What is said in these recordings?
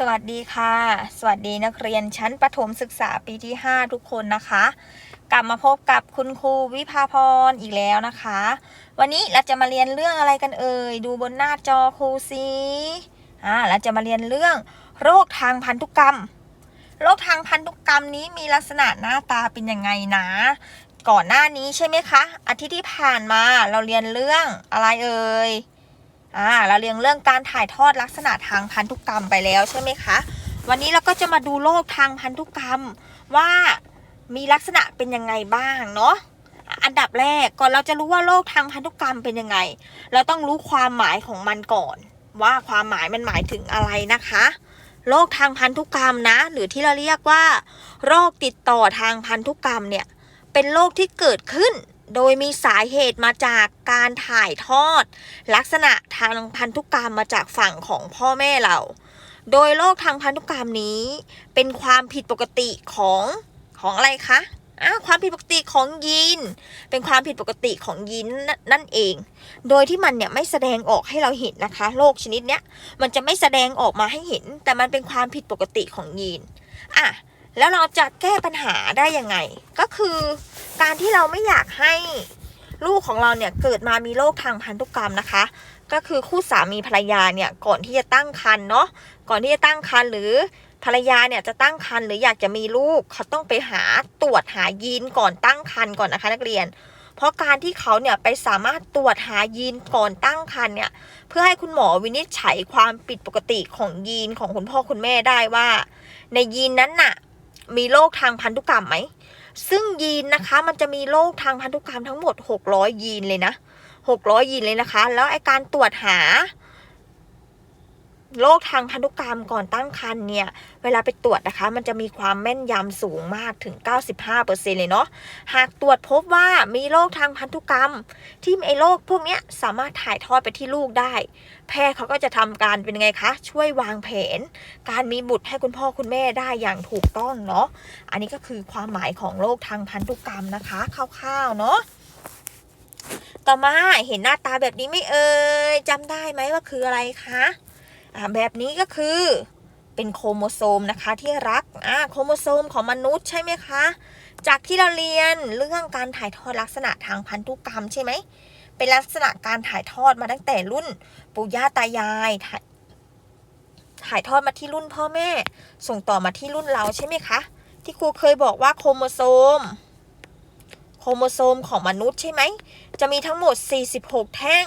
สวัสดีค่ะ สวัสดีนักเรียนชั้นประถมศึกษาปีที่ 5 ทุกคนนะคะ กลับมาพบกับคุณครูวิภาพรอีกแล้วนะคะ วันนี้เราจะมาเรียนเรื่องอะไรกันเอ่ย ดูบนหน้าจอครูสิอ่าเราจะมาเรียนเรื่องโรคทางพันธุกรรม โรคทางพันธุกรรมนี้มีลักษณะหน้าตาเป็นยังไงนะ ก่อนหน้านี้ใช่ไหมคะ อาทิตย์ที่ผ่านมาเราเรียนเรื่องอะไรเอ่ย อ่าเราเรียนเรื่องการถ่ายทอดลักษณะทางพันธุกรรมไปแล้วใช่ไหมคะ วันนี้เราก็จะมาดูโรคทางพันธุกรรมว่ามีลักษณะเป็นยังไงบ้างเนาะอันดับแรกก่อนเราจะรู้ว่าโรคทางพันธุกรรมเป็นยังไง เราต้องรู้ความหมายของมันก่อน ว่าความหมายมันหมายถึงอะไรนะคะโรคทางพันธุกรรมนะ หรือที่เราเรียกว่า โรคติดต่อทางพันธุกรรมเนี่ยเป็นโรคที่เกิดขึ้น โดยมีสาเหตุมาจากการถ่ายทอด ลักษณะทางพันธุกรรมมาจากฝั่งของพ่อแม่เรา โดยโรคทางพันธุกรรมนี้ เป็นความผิดปกติของของอะไรคะอ่าความผิดปกติของยีน เป็นความผิดปกติของยีนนนั่นเอง โดยที่มันเนี่ยไม่แสดงออกให้เราเห็นนะคะ โรคชนิดเนี้ยมันจะไม่แสดงออกมาให้เห็น แต่มันเป็นความผิดปกติของยีน อะ แล้วเราจะแก้ปัญหาได้ยังไง ก็คือการที่เราไม่อยากให้ลูกของเราเนี่ยเกิดมามีโรคทางพันธุกรรมนะคะ ก็คือคู่สามีภรรยาเนี่ยก่อนที่จะตั้งครรภ์เนาะก่อนที่จะตั้งครรภ์หรือภรรยาเนี่ยจะตั้งครรภ์หรืออยากจะมีลูกเขาต้องไปหาตรวจหายีนก่อนตั้งครรภ์ก่อนนะคะนักเรียน เพราะการที่เขาเนี่ยไปสามารถตรวจหายีนก่อนตั้งครรภ์เนี่ยเพื่อให้คุณหมอวินิจฉัยความผิดปกติของยีนของคุณพ่อคุณแม่ได้ว่า ในยีนนั้นน่ะ มีโรคทางพันธุกรรมไหม ซึ่งยีนนะคะมันจะมีโรคทางพันธุกรรมทั้งหมด 600 ยีนเลยนะ 600 ยีนเลยนะคะ แล้วไอการตรวจหา โรคทางพันธุกรรมก่อนตั้งครรภ์เนี่ย เวลาไปตรวจนะคะ มันจะมีความแม่นยำสูงมากถึง 95%เลยเนาะ หากตรวจพบว่ามีโรคทางพันธุกรรม ที่ไอโรคพวกนี้สามารถถ่ายทอดไปที่ลูกได้ แพทย์เขาก็จะทำการเป็นไงคะ ช่วยวางแผน การมีบุตรให้คุณพ่อคุณแม่ได้อย่างถูกต้องเนาะ อันนี้ก็คือความหมายของโรคทางพันธุกรรมนะคะคร่าวๆเนาะต่อมาเห็นหน้าตาแบบนี้ไม่เอ่ยจำได้ไหมว่าคืออะไรคะ แบบนี้ก็คือเป็นโครโมโซมนะคะที่รักอ่าโครโมโซมของมนุษย์ใช่ไหมคะ จากที่เราเรียนเรื่องการถ่ายทอดลักษณะทางพันธุกรรมใช่ไหม เป็นลักษณะการถ่ายทอดมาตั้งแต่รุ่นปู่ย่าตายายถ่ายถ่ายทอดมาที่รุ่นพ่อแม่ ส่งต่อมาที่รุ่นเราใช่ไหมคะ ที่ครูเคยบอกว่าโครโมโซม โครโมโซมของมนุษย์ใช่ไหม จะมีทั้งหมด 46 แท่ง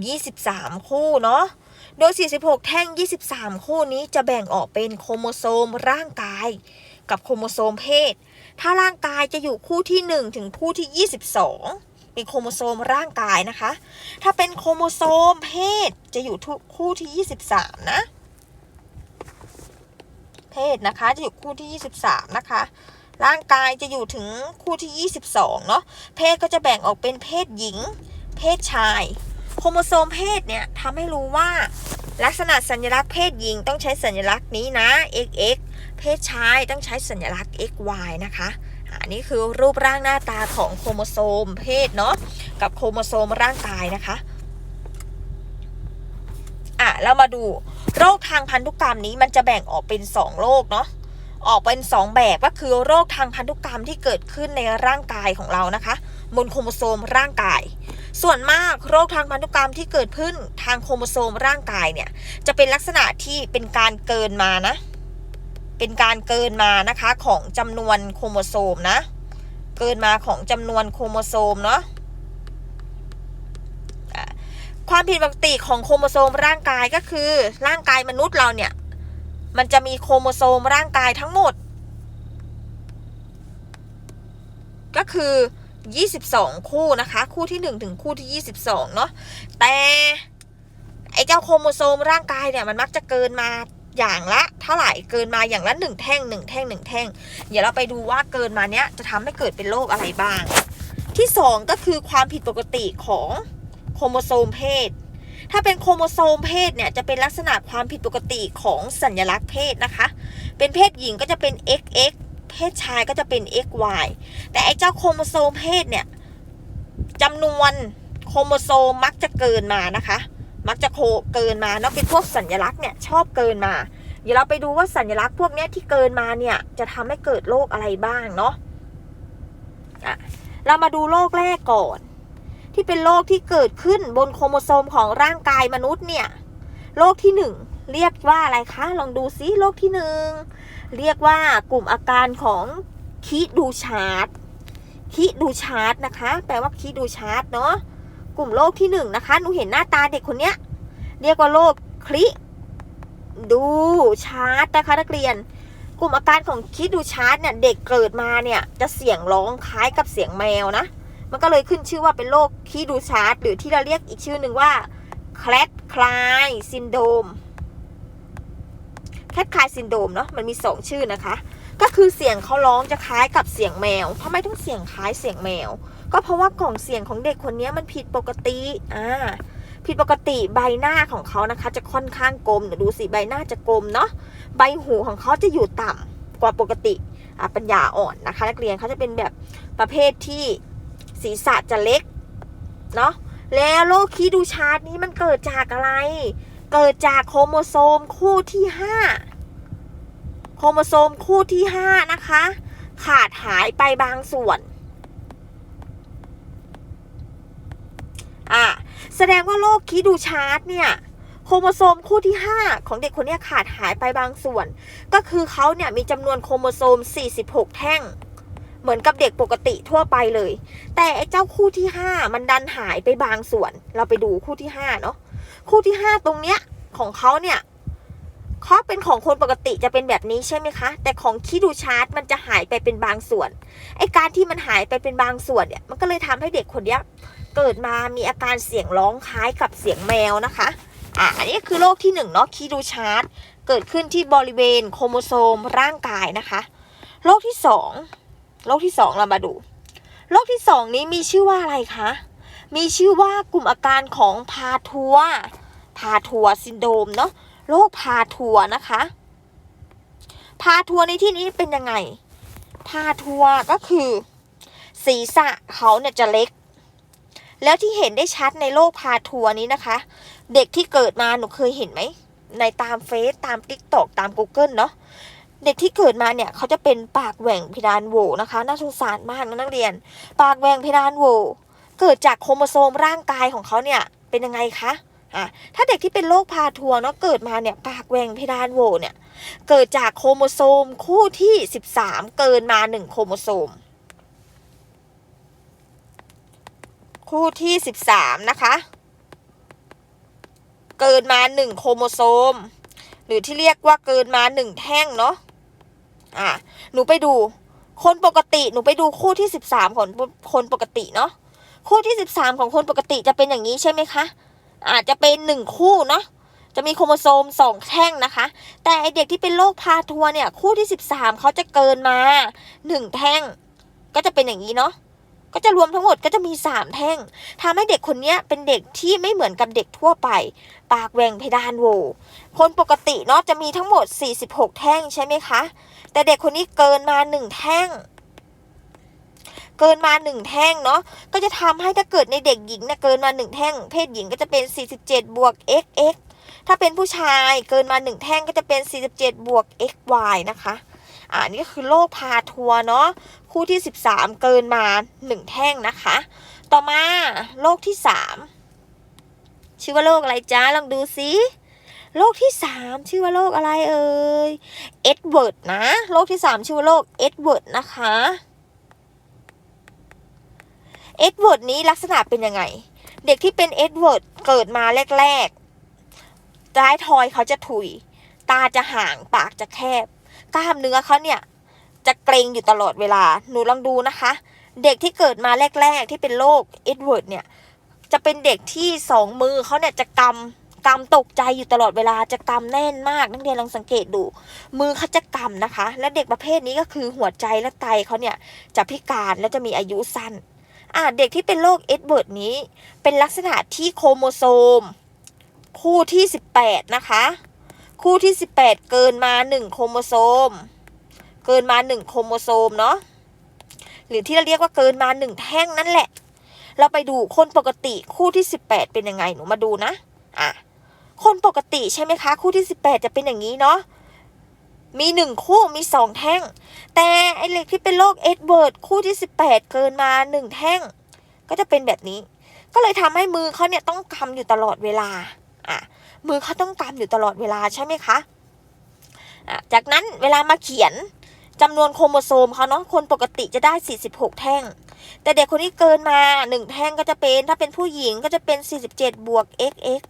23 คู่เนาะ โดย 46 แท่ง 23 คู่นี้จะแบ่งออกเป็นโครโมโซมร่างกาย กับโครโมโซมเพศ ถ้าร่างกายจะอยู่คู่ที่ 1 ถึงคู่ที่ 22 เป็นโครโมโซมร่างกายนะคะ ถ้าเป็นโครโมโซมเพศจะอยู่ทุกคู่ที่ 23 นะ เพศนะคะจะอยู่คู่ที่ 23 นะคะร่างกายจะอยู่ถึงคู่ที่ 22 เนาะ เพศก็จะแบ่งออกเป็นเพศหญิง เพศชาย โครโมโซมเพศเนี่ยทำให้รู้ว่า ลักษณะสัญลักษณ์เพศหญิงต้องใช้สัญลักษณ์นี้นะ XX เพศชายต้องใช้สัญลักษณ์ XY นะคะอันนี้คือรูปร่างหน้าตาของโครโมโซมเพศเนาะกับโครโมโซมร่างกายนะคะอะเรามาดูโรคทางพันธุกรรมนี้มันจะแบ่งออกเป็น 2 โรคเนาะออกเป็น 2 แบบก็คือโรคทางพันธุกรรมที่เกิดขึ้นในร่างกายของเรานะคะ บนโครโมโซมร่างกาย ส่วนมากโรคทางพันธุกรรมที่เกิดขึ้นทางโครโมโซมร่างกายเนี่ยจะเป็นลักษณะที่เป็นการเกินมานะ เป็นการเกินมานะคะของจำนวนโครโมโซมนะ เกินมาของจำนวนโครโมโซมเนาะอะความผิดปกติของโครโมโซมร่างกายก็คือ ร่างกายมนุษย์เราเนี่ย มันจะมีโครโมโซมร่างกายทั้งหมด ก็คือ 22 คู่นะคะ คู่ที่ 1 ถึงคู่ที่ 22 เนาะแต่ไอ้เจ้าโครโมโซมร่างกายเนี่ยมันมักจะเกินมาอย่างละเท่าไหร่เกินมาอย่างละหนึ่งแท่งหนึ่งแท่งหนึ่งแท่ง เดี๋ยวเราไปดูว่าเกินมาเนี้ยจะทำให้เกิดเป็นโรคอะไรบ้าง ที่สองก็คือความผิดปกติของโครโมโซมเพศ ถ้าเป็นโครโมโซมเพศเนี่ยจะเป็นลักษณะความผิดปกติของสัญลักษณ์เพศนะคะ เป็นเพศหญิงก็จะเป็น XX เพศชายก็จะเป็น XY แต่ไอ้เจ้าโครโมโซมเพศเนี่ยจำนวนโครโมโซมมักจะเกินมานะคะ มักจะโคเกินมาเนาะเป็นพวกสัญลักษณ์เนี่ยชอบเกินมา เดี๋ยวเราไปดูว่าสัญลักษณ์พวกเนี้ยที่เกินมาเนี่ยจะทำให้เกิดโรคอะไรบ้างเนาะอะเรามาดูโรคแรกก่อน ที่เป็นโรคที่เกิดขึ้นบนโครโมโซมของร่างกายมนุษย์เนี่ยโรคที่หนึ่ง เรียกว่าอะไรคะ ลองดูซิโรคที่หนึ่งเรียกว่ากลุ่มอาการของคิดูชาร์ตคิดูชาร์ตนะคะ แปลว่าคิดูชาร์ตเนาะกลุ่มโรคที่หนึ่งนะคะหนูเห็นหน้าตาเด็กคนเนี้ยเรียกว่าโรคคลิดูชาร์ตนะคะนักเรียน กลุ่มอาการของคิดูชาร์ตเนี่ยเด็กเกิดมาเนี่ยจะเสียงร้องคล้ายกับเสียงแมวนะ มันก็เลยขึ้นชื่อว่าเป็นโรคคิดูชาร์ตหรือที่เราเรียกอีกชื่อหนึ่งว่าแคลดคลายซินโดม แคลดคายซินโดมเนาะมันมีสองชื่อนะคะ ก็คือเสียงเขาร้องจะคล้ายกับเสียงแมวทำไมต้องเสียงคล้ายเสียงแมว ก็เพราะว่ากล่องเสียงของเด็กคนนี้มันผิดปกติอ่าผิดปกติใบหน้าของเขานะคะ จะค่อนข้างกลมเดี๋ยวดูสิใบหน้าจะกลมเนาะใบหูของเขาจะอยู่ต่ำกว่าปกติอ่าปัญญาอ่อนนะคะ นักเรียนเขาจะเป็นแบบประเภทที่ศีรษะจะเล็กเนาะแล้วโรคคีดูชาร์ตนี้มันเกิดจากอะไร เกิดจากโครโมโซมคู่ที่ห้าโครโมโซมคู่ที่ห้านะคะ ขาดหายไปบางส่วนอะแสดงว่าโรคคีดูชาร์ตเนี่ยโครโมโซมคู่ที่ 5 ของเด็กคนนี้ขาดหายไปบางส่วน ก็คือเขาเนี่ยมีจำนวนโครโมโซม 46 แท่ง เหมือนกับเด็กปกติทั่วไปเลย แต่ไอ้เจ้าคู่ที่ 5 มันดันหายไปบางส่วน เราไปดูคู่ที่ 5 เนาะ คู่ที่5ตรงเนี้ยของเขาเนี่ยเขาเป็นของคนปกติจะเป็นแบบนี้ใช่ไหมคะ แต่ของคีดูชาร์ตมันจะหายไปเป็นบางส่วนไอ้การที่มันหายไปเป็นบางส่วนเนี่ยมันก็เลยทำให้เด็กคนเนี้ยเกิดมามีอาการเสียงร้องคล้ายกับเสียงแมวนะคะอ่าอันนี้คือโรคที่หนึ่งเนาะคีดูชาร์ตเกิดขึ้นที่บริเวณโครโมโซมร่างกายนะคะโรคที่สองโรคที่สองเรามาดูโรคที่สองนี้มีชื่อว่าอะไรคะ มีชื่อว่ากลุ่มอาการของพาทัวพาทัวซินโดมเนาะโรคพาทัวนะคะ พาทัวในที่นี้เป็นยังไง พาทัวก็คือ ศีรษะเขาเนี่ยจะเล็ก แล้วที่เห็นได้ชัดในโลกพาทัวนี้นะคะ เด็กที่เกิดมาหนูเคยเห็นไหมในตามเฟซตามติ๊กตอกตาม Google เนาะเด็กที่เกิดมาเนี่ยเขาจะเป็นปากแหว่งเพดานโหวนะคะ น่าสงสารมากนะนักเรียน ปากแหว่งเพดานโหว เกิดจากโครโมโซมร่างกายของเขาเนี่ยเป็นยังไงคะอะถ้าเด็กที่เป็นโรคพาทัวเนาะเกิดมาเนี่ยปากแหว่งเพดานโหวเนี่ยเกิดจากโครโมโซมคู่ที่ 13 เกินมา 1 โครโมโซม คู่ที่ 13 นะคะ เกินมา 1 โครโมโซม หรือที่เรียกว่าเกินมา 1 แท่งเนาะอะหนูไปดูคนปกติหนูไปดูคู่ที่ 13 ของคนปกติเนาะ คู่ที่ 13 ของคนปกติจะเป็นอย่างนี้ใช่ไหมคะ อาจจะเป็น 1 คู่เนาะจะมีโครโมโซม 2 แท่งนะคะ แต่ไอเด็กที่เป็นโรคพาทัวเนี่ย คู่ที่ 13 เขาจะเกินมา 1 แท่ง ก็จะเป็นอย่างนี้เนาะก็จะรวมทั้งหมดก็จะมี 3 แท่งทำให้เด็กคนนี้เป็นเด็กที่ไม่เหมือนกับเด็กทั่วไป ปากแหว่งเพดานโว คนปกติเนาะจะมีทั้งหมด 46 แท่งใช่ไหมคะ แต่เด็กคนนี้เกินมา 1 แท่ง เกินมา1แท่งเนาะก็จะทำให้ถ้าเกิดในเด็กหญิงเนี่ยเกินมา1แท่ง เพศหญิงก็จะเป็น 47 บวก xx ถ้าเป็นผู้ชายเกินมา1แท่งก็จะเป็น 47 บวก xy นะคะอ่านี่ก็คือโรคพาทัวเนาะคู่ที่ 13 เกินมา 1 แท่งนะคะ ต่อมาโรคที่ 3 ชื่อว่าโรคอะไรจ้าลองดูซิโรคที่ 3 ชื่อว่าโรคอะไรเอ่ย เอ็ดเวิร์ดนะ โรคที่ 3 ชื่อว่าโรคเอ็ดเวิร์ดนะคะ เอ็ดเวิร์ดนี้ลักษณะเป็นยังไง เด็กที่เป็นเอ็ดเวิร์ดเกิดมาแรกๆท้ายทอยเขาจะถุย ตาจะห่างปากจะแคบ กล้ามเนื้อเขาเนี่ยจะเกรงอยู่ตลอดเวลา หนูลองดูนะคะ เด็กที่เกิดมาแรก ๆ ที่เป็นโรคเอ็ดเวิร์ดเนี่ย จะเป็นเด็กที่สองมือเขาเนี่ยจะกำกำตกใจอยู่ตลอดเวลา จะกำแน่นมาก นักเรียนลองสังเกตดู มือเขาจะกำนะคะ และเด็กประเภทนี้ก็คือหัวใจและไตเขาเนี่ยจะพิการและจะมีอายุสั้น เด็กที่เป็นโรคเอ็ดเวิร์ดนี้ เป็นลักษณะที่โครโมโซม คู่ที่ 18 นะคะ คู่ที่ 18 เกินมา 1 โครโมโซม เกินมา 1 โครโมโซมเนาะหรือที่เราเรียกว่าเกินมา 1 แท่งนั่นแหละ เราไปดูคนปกติคู่ที่ 18 เป็นยังไงหนูมาดูนะอะคนปกติใช่ไหมคะ คู่ที่ 18 จะเป็นอย่างนี้เนาะ มีหนึ่งคู่มีสองแท่ง แต่ไอเหล็กที่เป็นโรคเอ็ดเวิร์ดคู่ที่ 18 เกินมาหนึ่งแท่ง ก็จะเป็นแบบนี้ ก็เลยทำให้มือเขาเนี่ยต้องกำอยู่ตลอดเวลาอะมือเขาต้องกำอยู่ตลอดเวลาใช่ไหมคะอะจากนั้นเวลามาเขียนจำนวนโครโมโซมเขาเนาะคนปกติจะได้ 46 แท่ง แต่เด็กคนนี้เกินมาหนึ่งแท่งก็จะเป็น ถ้าเป็นผู้หญิงก็จะเป็น 47 บวก XX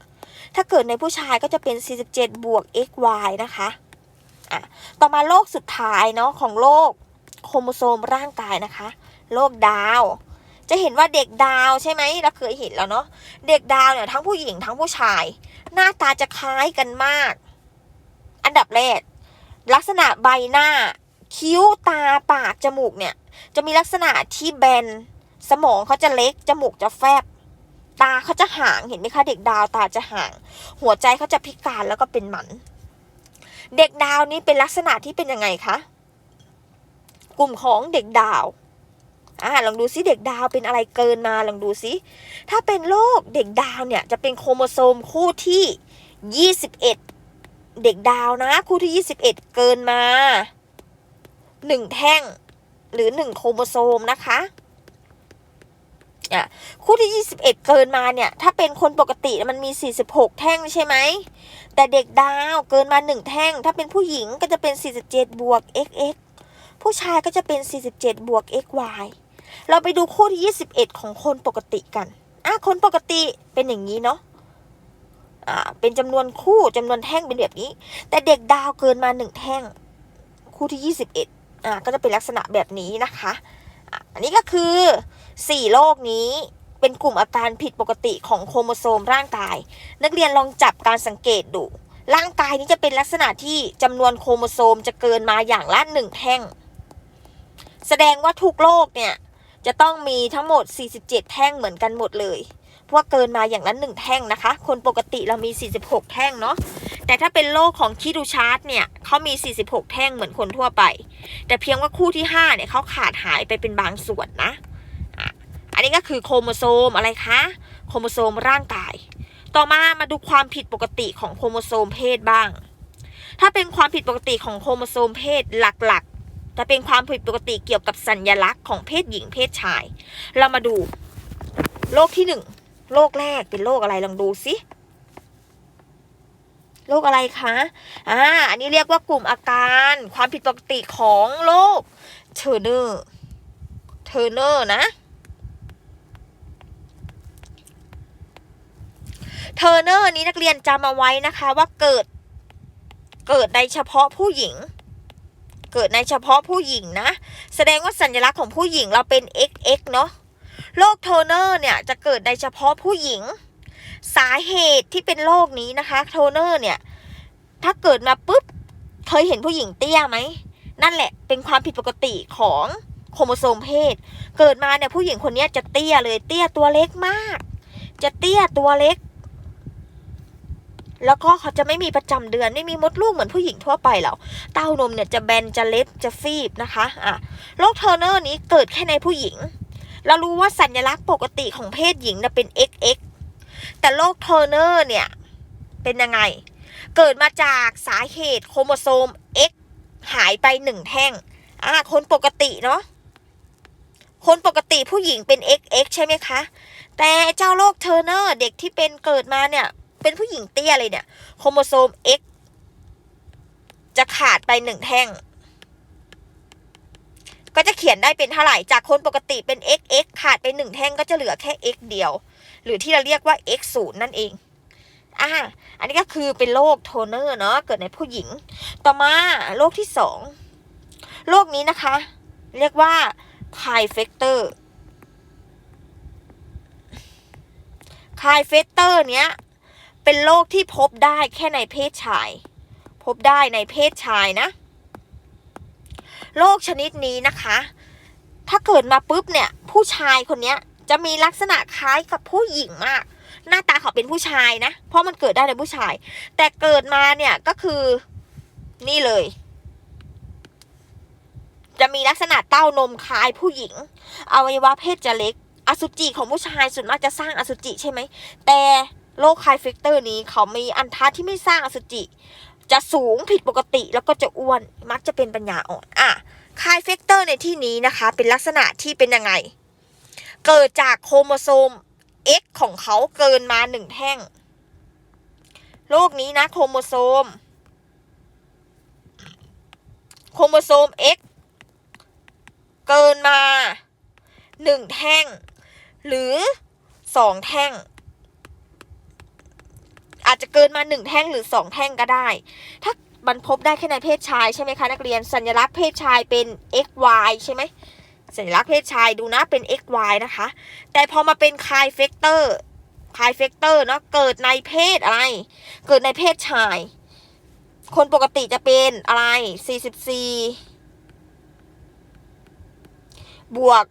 ถ้าเกิดในผู้ชายก็จะเป็น 47 บวก XY นะคะ อะต่อมาโรคสุดท้ายเนาะของโรคโครโมโซมร่างกายนะคะโรคดาว จะเห็นว่าเด็กดาวใช่ไหมเราเคยเห็นแล้วเนาะเด็กดาวเนี่ยทั้งผู้หญิงทั้งผู้ชาย หน้าตาจะคล้ายกันมาก อันดับแรกลักษณะใบหน้า คิ้วตาปากจมูกเนี่ย จะมีลักษณะที่แบน สมองเขาจะเล็ก จมูกจะแฟบ ตาเขาจะห่างเห็นไหมคะเด็กดาวตาจะห่าง หัวใจเขาจะพิการแล้วก็เป็นหมัน เด็กดาวนี้เป็นลักษณะที่เป็นยังไงคะกลุ่มของเด็กดาวอ่าลองดูซิเด็กดาวเป็นอะไรเกินมาลองดูซิถ้าเป็นโรคเด็กดาวเนี่ยจะเป็นโครโมโซมคู่ที่ 21 เด็กดาวนะคู่ที่ 21 เกินมาหนึ่งแท่งหรือหนึ่งโครโมโซมนะคะ อะคู่ที่ 21 เกินมาเนี่ยถ้าเป็นคนปกติมันมี 46 แท่งใช่ไหมแต่เด็กดาวเกินมา 1 แท่ง ถ้าเป็นผู้หญิงก็จะเป็น 47 บวก XX ผู้ชายก็จะเป็น 47 บวก XY เราไปดูคู่ที่ 21 ของคนปกติกันอะคนปกติเป็นอย่างนี้เนาะอ่าเป็นจำนวนคู่จำนวนแท่งเป็นแบบนี้ แต่เด็กดาวเกินมา 1 แท่ง คู่ที่ 21อ่าก็จะเป็นลักษณะแบบนี้นะคะอะอันนี้ก็คือ 4โรคนี้เป็นกลุ่มอาการผิดปกติของโครโมโซมร่างกาย นักเรียนลองจับการสังเกตดู ร่างกายนี้จะเป็นลักษณะที่จำนวนโครโมโซมจะเกินมาอย่างละหนึ่งแท่ง แสดงว่าทุกโรคเนี่ยจะต้องมีทั้งหมด 47 แท่งเหมือนกันหมดเลยเพราะว่าเกินมาอย่างละหนึ่งแท่งนะคะ คนปกติเรามี 46 แท่งเนาะ แต่ถ้าเป็นโรคของคิดูชาร์ตเนี่ยเขามี 46 แท่งเหมือนคนทั่วไป แต่เพียงว่าคู่ที่ 5 เนี่ยเขาขาดหายไปเป็นบางส่วนนะ นนี้ก็คือโครโมโซมอะไรคะโครโมโซมร่างกาย ต่อมามาดูความผิดปกติของโครโมโซมเพศบ้าง ถ้าเป็นความผิดปกติของโครโมโซมเพศหลักๆจะเป็นความผิดปกติเกี่ยวกับสัญลักษณ์ของเพศหญิงเพศชาย เรามาดูโรคที่หนึ่งโรคแรกเป็นโรคอะไรลองดูสิโรคอะไรคะ อ่า อันนี้เรียกว่ากลุ่มอาการความผิดปกติของโรคเทอร์เนอร์ เทอร์เนอร์นะ เทอร์เนอร์นี้นักเรียนจำเอาไว้นะคะว่าเกิด เกิดในเฉพาะผู้หญิง เกิดในเฉพาะผู้หญิงนะ แสดงว่าสัญลักษณ์ของผู้หญิงเราเป็น XX เนาะโรคเทอร์เนอร์เนี่ยจะเกิดในเฉพาะผู้หญิง สาเหตุที่เป็นโรคนี้นะคะเทอร์เนอร์เนี่ยถ้าเกิดมาปุ๊บเคยเห็นผู้หญิงเตี้ยไหมนั่นแหละเป็นความผิดปกติของโครโมโซมเพศ เกิดมาเนี่ยผู้หญิงคนนี้จะเตี้ยเลยเตี้ยตัวเล็กมาก จะเตี้ยตัวเล็ก แล้วก็เขาจะไม่มีประจำเดือนไม่มีมดลูกเหมือนผู้หญิงทั่วไปหรอกเต้านมเนี่ยจะแบนจะเล็บจะฟีบนะคะอะโรคเทอร์เนอร์นี้เกิดแค่ในผู้หญิง เรารู้ว่าสัญลักษณ์ปกติของเพศหญิงนะเป็น XX แต่โรคเทอร์เนอร์เนี่ยเป็นยังไง เกิดมาจากสาเหตุโครโมโซม X หายไปหนึ่งแท่งอ่าคนปกติเนาะคนปกติผู้หญิงเป็น XX ใช่ไหมคะ แต่เจ้าโรคเทอร์เนอร์เด็กที่เป็นเกิดมาเนี่ย เป็นผู้หญิงเตี้ยเลยเนี่ย โครโมโซม X จะขาดไปหนึ่งแท่ง ก็จะเขียนได้เป็นเท่าไหร่ จากคนปกติเป็น XX ขาดไปหนึ่งแท่งก็จะเหลือแค่ X เดียว หรือที่เราเรียกว่า X ศูนย์นั่นเอง อ่า อันนี้ก็คือเป็นโรคโทเนอร์เนาะ เกิดในผู้หญิง ต่อมาโรคที่สอง โรคนี้นะคะ เรียกว่าคายเฟกเตอร์คายเฟกเตอร์เนี้ย เป็นโรคที่พบได้แค่ในเพศชาย พบได้ในเพศชายนะ โรคชนิดนี้นะคะ ถ้าเกิดมาปุ๊บเนี่ย ผู้ชายคนนี้จะมีลักษณะคล้ายกับผู้หญิงมาก หน้าตาเขาเป็นผู้ชายนะ เพราะมันเกิดได้ในผู้ชาย แต่เกิดมาเนี่ยก็คือนี่เลย จะมีลักษณะเต้านมคล้ายผู้หญิง อวัยวะเพศจะเล็ก อสุจิของผู้ชายส่วนมากจะสร้างอสุจิใช่ไหม แต่ โรคไคเฟกเตอร์นี้เขามีอันทะที่ไม่สร้างอสุจิ จะสูงผิดปกติแล้วก็จะอ้วนมักจะเป็นปัญญาอ่อนอะคายเฟกเตอร์ในที่นี้นะคะ เป็นลักษณะที่เป็นยังไง เกิดจากโครโมโซม X ของเขาเกินมาหนึ่งแท่งโรคนี้นะโครโมโซม โครโมโซม X เกินมาหนึ่งแท่ง หรือสองแท่ง อาจจะเกินมาหนึ่งแท่งหรือสองแท่งก็ได้ ถ้ามันพบได้แค่ในเพศชายใช่ไหมคะนักเรียนสัญลักษณ์เพศชายเป็น XY ใช่ไหมสัญลักษณ์เพศชายดูนะเป็น XY นะคะ แต่พอมาเป็นคายเฟกเตอร์คายเฟกเตอร์เนาะเกิดในเพศอะไร เกิดในเพศชาย คนปกติจะเป็นอะไร 44 บวก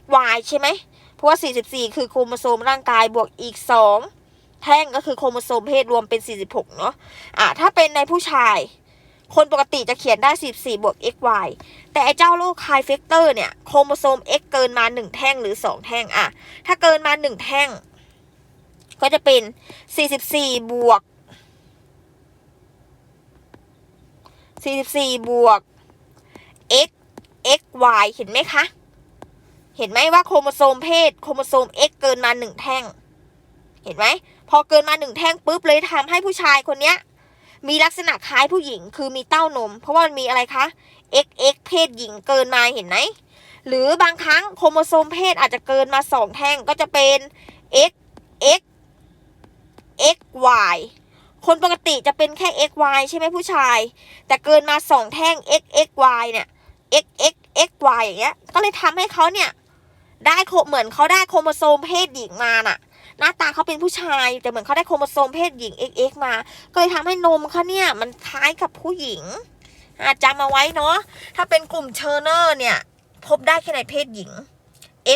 XY ใช่ไหมเพราะว่า 44 คือโครโมโซมร่างกายบวกอีก 2 แท่งก็คือโครโมโซมเพศรวมเป็น 46 เนาะอะถ้าเป็นในผู้ชาย คนปกติจะเขียนได้ 44 บวก XY แต่ไอ้เจ้าโรคคายเฟกเตอร์เนี่ยโครโมโซม X เกินมา 1 แท่งหรือ 2 แท่งอะถ้าเกินมา 1 แท่ง ก็จะเป็น 44 บวก 44 บวก x x y เห็นไหมคะ เห็นไหมว่าโครโมโซมเพศ โครโมโซม x เกินมาหนึ่งแท่ง เห็นไหม พอเกินมาหนึ่งแท่งปุ๊บเลยทำให้ผู้ชายคนเนี้ยมีลักษณะคล้ายผู้หญิง คือมีเต้านม เพราะว่ามันมีอะไรคะ x x เพศหญิงเกินมาเห็นไหมหรือบางครั้งโครโมโซมเพศอาจจะเกินมาสองแท่งก็จะเป็น x x x y คนปกติจะเป็นแค่ x y ใช่ไหมผู้ชาย แต่เกินมาสองแท่ง x x y เนี่ย x x x y อย่างเงี้ย ก็เลยทำให้เขาเนี่ย ได้เหมือนเขาได้โครโมโซมเพศหญิงมาน่ะ หน้าตาเขาเป็นผู้ชาย แต่เหมือนเขาได้โครโมโซมเพศหญิง x x มา ก็เลยทำให้นมเขาเนี่ยมันคล้ายกับผู้หญิงอาจจำมาไว้เนาะถ้าเป็นกลุ่มเชอร์เนอร์เนี่ย พบได้แค่ในเพศหญิง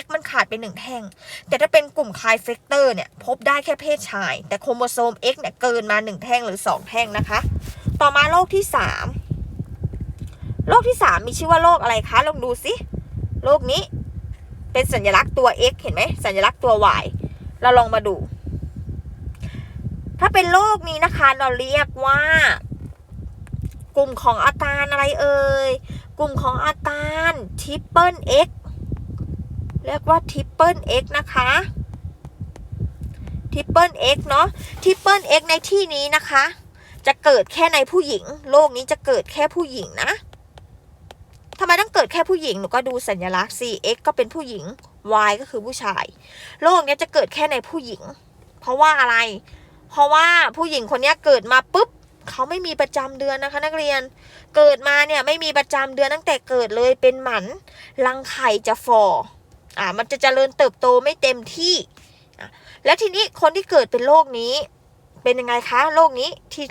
X มันขาดไปหนึ่งแท่ง แต่ถ้าเป็นกลุ่มคายเฟกเตอร์เนี่ย พบได้แค่เพศชาย แต่โครโมโซม X เนี่ยเกินมาหนึ่งแท่งหรือสองแท่งนะคะ ต่อมาโรคที่สามโรคที่สามมีชื่อว่าโรคอะไรคะ ลองดูสิ โรคนี้ เป็นสัญลักษณ์ตัว X เห็นไหม สัญลักษณ์ตัว Y เราลองมาดู ถ้าเป็นโรคนี้นะคะ เราเรียกว่า กลุ่มของอาการอะไรเอ่ย กลุ่มของอาการทิปเปิล X เรียกว่าทิปเปิล X นะคะทิปเปิล X เนาะทิปเปิล X ในที่นี้นะคะ จะเกิดแค่ในผู้หญิง โรคนี้จะเกิดแค่ผู้หญิงนะทำไมต้องเกิดแค่ผู้หญิง หนูก็ดูสัญลักษณ์ 4 x ก็เป็นผู้หญิง y ก็คือผู้ชาย โรคนี้จะเกิดแค่ในผู้หญิง เพราะว่าอะไร เพราะว่าผู้หญิงคนนี้เกิดมาปุ๊บเขาไม่มีประจำเดือนนะคะ นักเรียน เกิดมาเนี่ยไม่มีประจำเดือนตั้งแต่เกิดเลยเป็นหมันรังไข่จะฟออ่ามันจะเจริญเติบโตไม่เต็มที่ แล้วทีนี้คนที่เกิดเป็นโรคนี้ เป็นยังไงคะโรคนี้ที่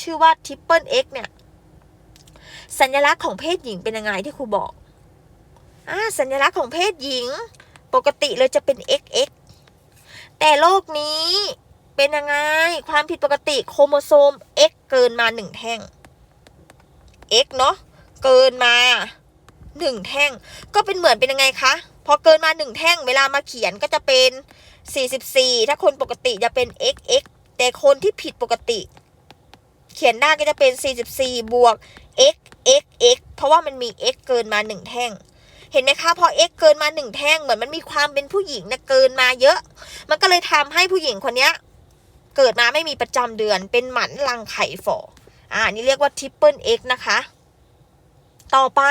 ชื่อว่าทิปเปิลเอ็กเนี่ย สัญลักษณ์ของเพศหญิงเป็นยังไงที่ครูบอกอ่าสัญลักษณ์ของเพศหญิง ปกติเลยจะเป็น XX แต่โรคนี้เป็นยังไง ความผิดปกติโครโมโซม X เกินมาหนึ่งแท่ง X เนาะเกินมาหนึ่งแท่ง ก็เป็นเหมือนเป็นยังไงคะ พอเกินมาหนึ่งแท่ง เวลามาเขียนก็จะเป็น 44 ถ้าคนปกติจะเป็น xx แต่คนที่ผิดปกติ เขียนได้าก็จะเป็น 44 บวก x x x เพราะว่ามันมี x เกินมาหนึ่งแท่ง เห็นไหมคะพอ x เกินมาหนึ่งแท่งเหมือนมันมีความเป็นผู้หญิงนะเกินมาเยอะ มันก็เลยทำให้ผู้หญิงคนนี้เกิดมาไม่มีประจำเดือนเป็นหมันรังไข่ฝ่ออ่านี่เรียกว่า triple x นะคะ ต่อไป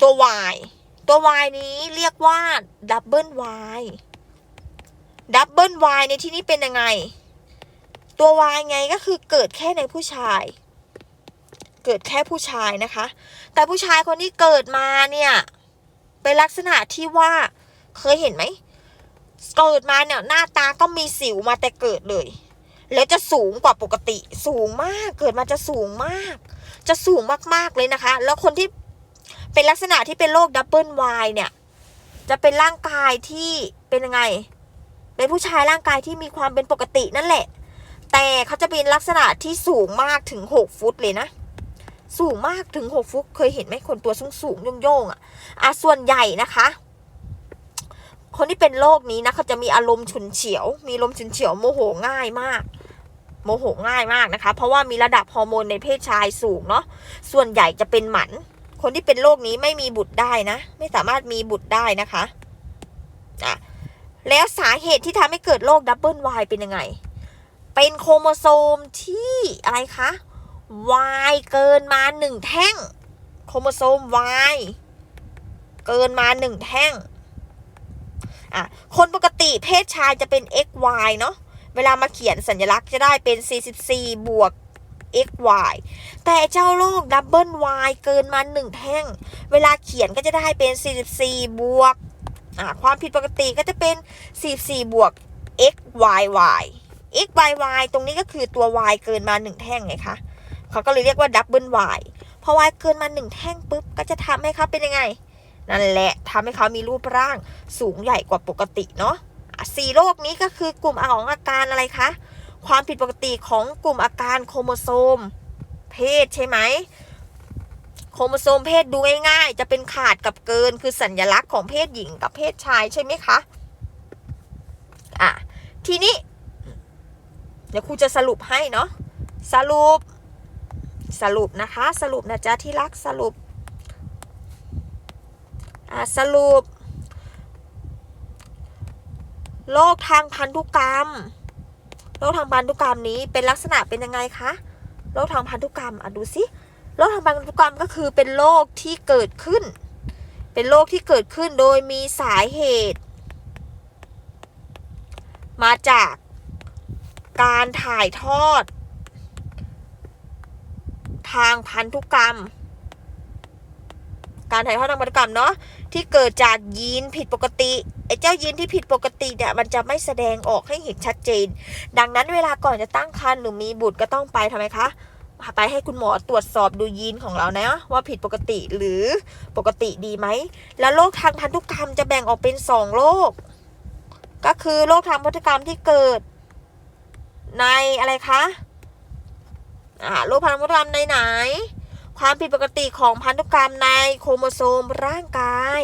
ตัว y ตัว y นี้เรียกว่า double y double y ในที่นี้เป็นยังไง ตัว y ไงก็คือเกิดแค่ในผู้ชาย เกิดแค่ผู้ชายนะคะ แต่ผู้ชายคนที่เกิดมาเนี่ยเป็นลักษณะที่ว่าเคยเห็นไหมเกิดมาเนี่ยหน้าตาก็มีสิวมาแต่เกิดเลย แล้วจะสูงกว่าปกติ สูงมากเกิดมาจะสูงมาก จะสูงมากๆเลยนะคะ แล้วคนที่เป็นลักษณะที่เป็นโรคดับเบิลวายเนี่ย จะเป็นร่างกายที่เป็นยังไง เป็นผู้ชายร่างกายที่มีความเป็นปกตินั่นแหละ แต่เขาจะเป็นลักษณะที่สูงมากถึงหกฟุตเลยนะ สูงมากถึงหกฟุตเคยเห็นไหมคนตัวสูงสูงโยงๆอะอะส่วนใหญ่นะคะ คนที่เป็นโรคนี้นะเขาจะมีอารมณ์ฉุนเฉียว มีอารมณ์ฉุนเฉียวโมโหง่ายมาก โมโหง่ายมากนะคะ เพราะว่ามีระดับฮอร์โมนในเพศชายสูงเนาะส่วนใหญ่จะเป็นหมัน คนที่เป็นโรคนี้ไม่มีบุตรได้นะ ไม่สามารถมีบุตรได้นะคะอะแล้วสาเหตุที่ทำให้เกิดโรคดับเบิลวายเป็นยังไง เป็นโครโมโซมที่อะไรคะ Y เกินมาหนึ่งแท่ง โครโมโซม Y เกินมาหนึ่งแท่งอะคนปกติเพศชายจะเป็น XY เนาะเวลามาเขียนสัญลักษณ์จะได้เป็น 44 บวก XY แต่เจ้าโรคดับเบิล Y เกินมาหนึ่งแท่ง เวลาเขียนก็จะได้เป็น 44 บวกอะความผิดปกติก็จะเป็น 44 บวก XYY XYY ตรงนี้ก็คือตัว Y เกินมาหนึ่งแท่งไงคะ เขาก็เลยเรียกว่าดับเบิล Y พอ Y เกินมาหนึ่งแท่งปุ๊บก็จะทำให้เขาเป็นยังไง นั่นแหละทำให้เขามีรูปร่างสูงใหญ่กว่าปกติเนาะสี่โรคนี้ก็คือกลุ่มของอาการอะไรคะ ความผิดปกติของกลุ่มอาการโครโมโซม เพศใช่ไหมโครโมโซมเพศดูง่ายๆ จะเป็นขาดกับเกินคือสัญลักษณ์ของเพศหญิงกับเพศชายใช่ไหมคะ อะ ทีนี้ เดี๋ยวครูจะสรุปให้เนาะ สรุป สรุปนะคะ สรุปนะจ๊ะที่รักสรุปสรุป โรคทางพันธุกรรม โรคทางพันธุกรรมนี้เป็นลักษณะเป็นยังไงคะ โรคทางพันธุกรรมอะดูสิ โรคทางพันธุกรรมก็คือเป็นโรคที่เกิดขึ้น เป็นโรคที่เกิดขึ้นโดยมีสาเหตุ มาจากการถ่ายทอด ทางพันธุกรรม การถ่ายทอดทางพันธุกรรมเนาะที่เกิดจากยีนผิดปกติไอ้เจ้ายีนที่ผิดปกติเนี่ยมันจะไม่แสดงออกให้เห็นชัดเจน ดังนั้นเวลาก่อนจะตั้งครรภ์หรือมีบุตรก็ต้องไปทำไมคะไปให้คุณหมอตรวจสอบดูยีนของเรานะว่าผิดปกติหรือปกติดีไหม แล้วโรคทางพันธุกรรมจะแบ่งออกเป็นสองโรคก็คือโรคทางพันธุกรรมที่เกิดในอะไรคะ อ่าโรคพันธุกรรมในไหน ความผิดปกติของพันธุกรรมในโครโมโซมร่างกาย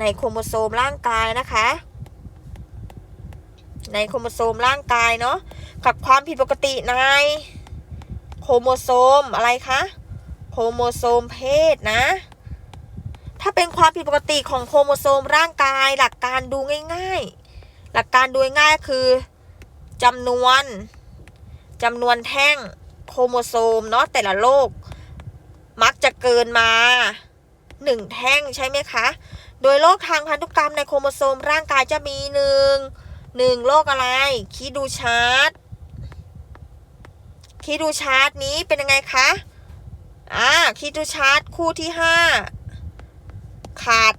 ในโครโมโซมร่างกายนะคะ ในโครโมโซมร่างกายเนาะกับความผิดปกติในโครโมโซมอะไรคะโครโมโซมเพศนะ ถ้าเป็นความผิดปกติของโครโมโซมร่างกายหลักการดูง่าย ๆ หลักการดูง่ายคือจำนวนจำนวนแท่ง โครโมโซมเนาะแต่ละโรคมักจะเกินมาหนึ่งแท่งใช่ไหมคะ โดยโรคทางพันธุกรรมในโครโมโซมร่างกายจะมีหนึ่งหนึ่งโรคอะไร คิดดูชาร์ตคิดดูชาร์ตนี้เป็นยังไงคะอ่าคิดดูชาร์ตคู่ที่ห้าขาด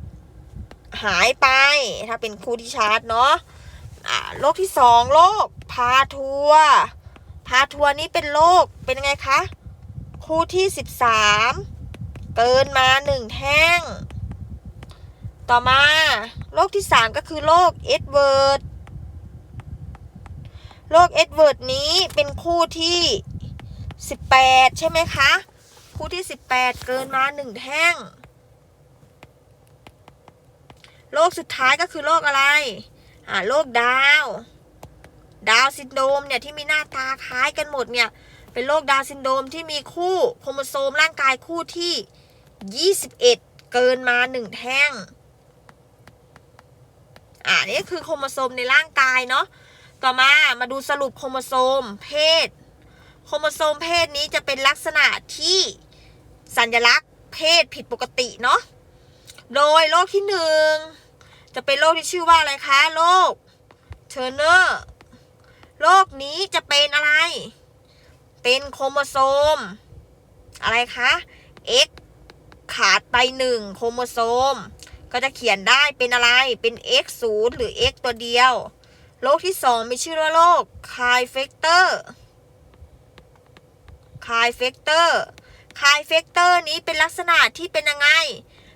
หายไป ถ้าเป็นคู่ที่ชาร์ตเนาะอ่าโรคที่สองโรคพาทัวร์ พาทัวร์นี้เป็นโรคเป็นยังไงคะ คู่ที่สิบสามเกินมาหนึ่งแท่ง ต่อมาโรคที่สามก็คือโรคเอ็ดเวิร์ดโรคเอ็ดเวิร์ดนี้เป็นคู่ที่สิบแปดใช่ไหมคะ คู่ที่สิบแปดเกินมาหนึ่งแท่งโรคสุดท้ายก็คือโรคอะไร อ่าโรคดาว ดาวซินโดมเนี่ยที่มีหน้าตาคล้ายกันหมดเนี่ยเป็นโรคดาวซินโดมที่มีคู่โครโมโซมร่างกายคู่ที่ 21 เกินมา1แท่งอ่านี่คือโครโมโซมในร่างกายเนาะต่อมามาดูสรุปโครโมโซมเพศ โครโมโซมเพศนี้จะเป็นลักษณะที่สัญลักษณ์เพศผิดปกติเนาะโดยโรคที่หนึ่งจะเป็นโรคที่ชื่อว่าอะไรคะโรคเทอร์เนอร์ โรคนี้จะเป็นอะไร เป็นโครโมโซม อะไรคะ X ขาดไปหนึ่งโครโมโซม ก็จะเขียนได้เป็นอะไร เป็น X 0หรือ X ตัวเดียว โรคที่สองมีชื่อว่าโรคคายเฟกเตอร์คายเฟกเตอร์คายเฟกเตอร์นี้เป็นลักษณะที่เป็นยังไง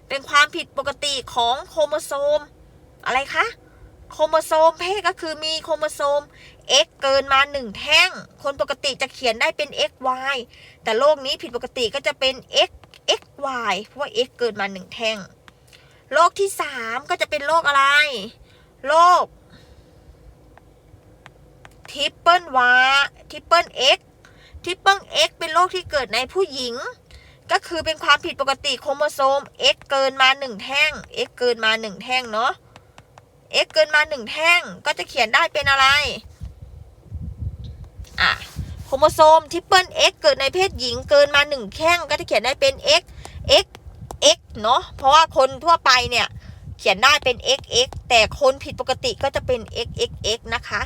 เป็นความผิดปกติของโครโมโซม อะไรคะ โครโมโซมเพศก็คือมีโครโมโซม x เกินมา 1 แท่ง คนปกติจะเขียนได้เป็น x y แต่โรคนี้ผิดปกติก็จะเป็น x x y เพราะว่า x เกินมา 1 แท่ง โรคที่ 3 ก็จะเป็นโรคอะไร โรคทิปเปิลวาทิปเปิลเอ็กทิปเปิลเอ็กเป็นโรคที่เกิดในผู้หญิง ก็คือเป็นความผิดปกติโครโมโซม X เกินมาหนึ่งแท่ง X เกินมาหนึ่งแท่งเนาะ X เกินมาหนึ่งแท่งก็จะเขียนได้เป็นอะไร อะโครโมโซมทิปเปิล X เกิดในเพศหญิงเกินมาหนึ่งแท่งก็จะเขียนได้เป็น X X X เนาะเพราะว่าคนทั่วไปเนี่ย เขียนได้เป็น X X แต่คนผิดปกติก็จะเป็น X X X นะคะ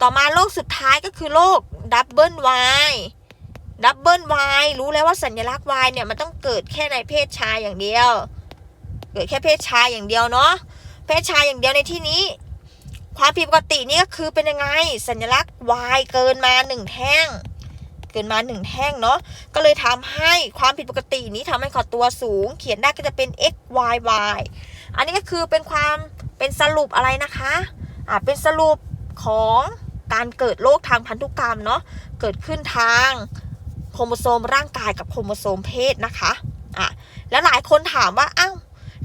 ต่อมาโรคสุดท้ายก็คือโรคดับเบิล Y ดับเบิล Y รู้แล้วว่าสัญลักษณ์ Y เนี่ยมันต้องเกิดแค่ในเพศชายอย่างเดียว เกิดแค่เพศชายอย่างเดียวเนาะ ศชายอย่างเดียวในที่นี้ ความผิดปกตินี่ก็คือเป็นยังไงสัญลักษณ์ Y เกินมาหนึ่งแท่ง เกินมาหนึ่งแท่งเนาะก็เลยทำให้ความผิดปกตินี้ทำให้ขอตัวสูง เขียนได้ก็จะเป็น x y y อันนี้ก็คือเป็นความเป็นสรุปอะไรนะคะอ่าเป็นสรุปของการเกิดโรคทางพันธุกรรมเนาะเกิดขึ้นทางโครโมโซมร่างกายกับโครโมโซมเพศนะคะอะแล้วหลายคนถามว่าอ้าว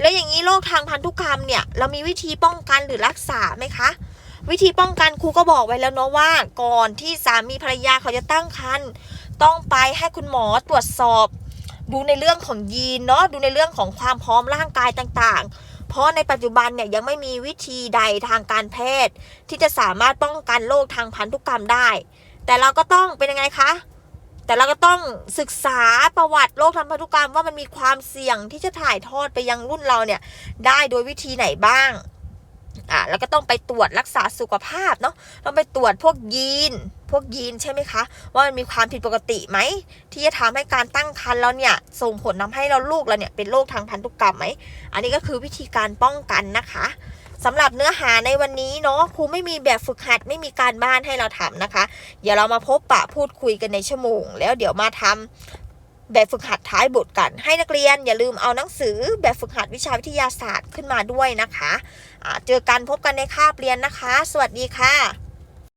แล้วอย่างนี้โรคทางพันธุกรรมเนี่ย เรามีวิธีป้องกันหรือรักษาไหมคะ วิธีป้องกันครูก็บอกไว้แล้วเนาะว่าก่อนที่สามีภรรยาเขาจะตั้งครรภ์ต้องไปให้คุณหมอตรวจสอบ ดูในเรื่องของยีนเนาะดูในเรื่องของความพร้อมร่างกายต่างๆ เพราะในปัจจุบันเนี่ยยังไม่มีวิธีใดทางการแพทย์ ที่จะสามารถป้องกันโรคทางพันธุกรรมได้ แต่เราก็ต้องเป็นยังไงคะ แต่เราก็ต้องศึกษาประวัติโรคทางพันธุกรรมว่ามันมีความเสี่ยงที่จะถ่ายทอดไปยังรุ่นเราเนี่ย ได้โดยวิธีไหนบ้างอ่าแล้วก็ต้องไปตรวจรักษาสุขภาพเนาะต้องไปตรวจพวกยีน พวกยีนใช่ไหมคะ ว่ามันมีความผิดปกติไหม ที่จะทำให้การตั้งครรภ์เราเนี่ย ส่งผลทำให้เราลูกเราเนี่ยเป็นโรคทางพันธุกรรมไหม อันนี้ก็คือวิธีการป้องกันนะคะ สำหรับเนื้อหาในวันนี้เนาะครูไม่มีแบบฝึกหัดไม่มีการบ้านให้เราทำนะคะ เดี๋ยวเรามาพบปะพูดคุยกันในชั่วโมง แล้วเดี๋ยวมาทำแบบฝึกหัดท้ายบทกัน ให้นักเรียนอย่าลืมเอาหนังสือแบบฝึกหัดวิชาวิทยาศาสตร์ขึ้นมาด้วยนะคะะเจอกันพบกันในคาบเรียนนะคะ สวัสดีค่ะ